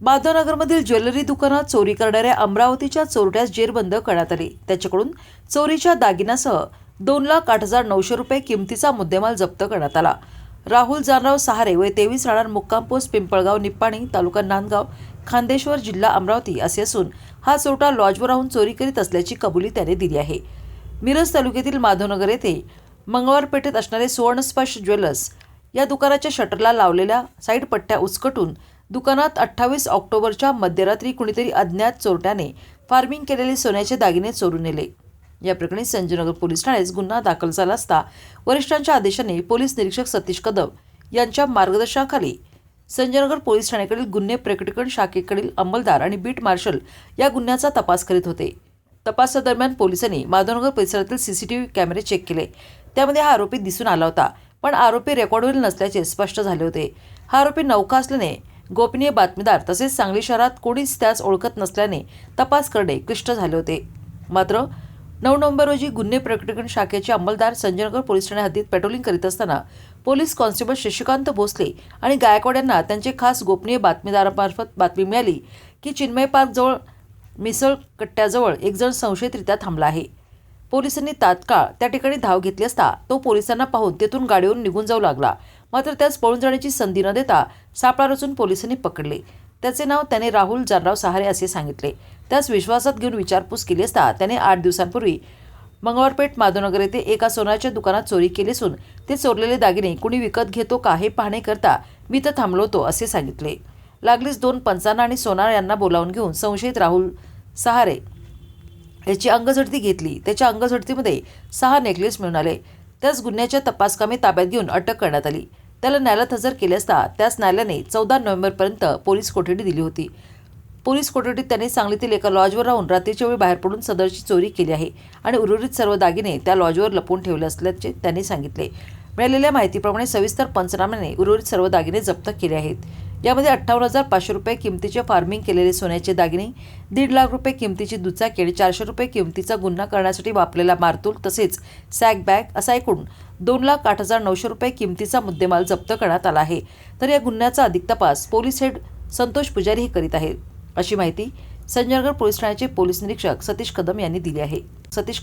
माधवनगरमधील jewellery दुकानात चोरी करणाऱ्या अमरावतीच्या चोरट्यास जेरबंद करण्यात आले. त्याच्याकडून चोरीच्या दागिन्यासह दोन लाख आठ हजार नऊशे रुपये किमतीचा मुद्देमाल जप्त करण्यात आला. राहुल जानराव सहारे व तेवीस राहणार मुक्काम पोस्ट पिंपळगाव निप्पाणी तालुका नांदगाव खांदेश्वर जिल्हा अमरावती असे असून हा चोरटा लॉजवर राहून चोरी करीत असल्याची कबुली त्याने दिली आहे. मिरज तालुक्यातील माधवनगर येथे मंगळवार पेठेत असणारे सुवर्णस्पर्श ज्वेलर्स या दुकानाच्या शटरला लावलेल्या साईड पट्ट्या उचकटून दुकानात अठ्ठावीस ऑक्टोबरच्या मध्यरात्री कुणीतरी अज्ञात चोरट्याने फार्मिंग केलेले सोन्याचे दागिने चोरून नेले. या प्रकरणी संजयनगर पोलीस ठाण्यात गुन्हा दाखल झाला असता वरिष्ठांच्या आदेशाने पोलीस निरीक्षक सतीश कदम यांच्या मार्गदर्शनाखाली संजयनगर पोलीस ठाण्याकडील गुन्हे प्रकटीकरण शाखेकडील अंमलदार आणि बीट मार्शल या गुन्ह्याचा तपास करीत होते. तपासादरम्यान पोलिसांनी माधवनगर परिसरातील सीसीटीव्ही कॅमेरे चेक केले. त्यामध्ये हा आरोपी दिसून आला होता पण आरोपी रेकॉर्डवरील नसल्याचे स्पष्ट झाले होते. हा आरोपी नौका असल्याने गोपनीय बातमीदार तसेच सांगली शहरात कोणीच त्यास ओळखत नसल्याने तपास करणे क्लिष्ट झाले होते. मात्र नऊ नोव्हेंबर रोजी गुन्हे प्रकटीकरण शाखेचे अंमलदार संजयनगर पोलीस ठाणे हद्दीत पेट्रोलिंग करीत असताना पोलीस कॉन्स्टेबल शशिकांत भोसले आणि गायकवाड यांना त्यांचे खास गोपनीय बातमीदारामार्फत बातमी मिळाली की चिन्मय पार्कजवळ मिसळ कट्ट्याजवळ एकजण संशयितरित्या थांबला आहे. पोलिसांनी तात्काळ त्या ठिकाणी धाव घेतली असता तो पोलिसांना पाहून तेथून गाडीवरून निघून जाऊ लागला. मात्र त्यास पळून जाण्याची संधी न देता सापळा रचून पोलिसांनी पकडले. त्याचे नाव त्याने राहुल जानराव सहारे असे सांगितले. त्यास विश्वासात घेऊन विचारपूस केली असता त्याने आठ दिवसांपूर्वी मंगळवारपेठ माधवनगर येथे एका सोन्याच्या दुकानात चोरी केली असून ते चोरलेले दागिने कुणी विकत घेतो का हे पाहण्याकरता मी तर थांबलो होतो असे सांगितले. लागलीच दोन पंचांना आणि सोनार यांना बोलावून घेऊन संशयित राहुल सहारे याची अंगझडती घेतली. त्याच्या अंगझडतीमध्ये सहा नेकलेस मिळून आले. त्याच गुन्ह्याच्या तपासकामी ताब्यात घेऊन अटक करण्यात आली. त्याला न्यायालयात हजर केले असता त्याच न्यायालयाने चौदा नोव्हेंबरपर्यंत पोलीस कोठडी दिली होती. पोलीस कोठडीत त्यांनी सांगलीतील एका लॉजवर राहून रात्रीच्या वेळी बाहेर पडून सदरची चोरी केली आहे आणि उर्वरित सर्व दागिने त्या लॉजवर लपवून ठेवले असल्याचे त्यांनी सांगितले. मिळालेल्या माहितीप्रमाणे सविस्तर पंचनाम्याने उर्वरित सर्व दागिने जप्त केले आहेत. यामध्ये अठ्ठावन्न हजार पाचशे रुपये किमतीचे फार्मिंग केलेले सोन्याचे दागिने दीड लाख रुपये किमतीची दुचाकी आणि चारशे रुपये किमतीचा गुन्हा करण्यासाठी वापरलेला मारतूल तसेच सॅक बॅग असा एकूण दोन लाख आठ हजार नऊशे रुपये किमतीचा मुद्देमाल जप्त करण्यात आला आहे. तर या गुन्ह्याचा अधिक तपास पोलीस हेड संतोष पुजारी हे करीत आहेत. अशी माहिती संजयनगर पोलीस ठाण्याचे पोलीस निरीक्षक सतीश कदम यांनी दिली आहे. सतीश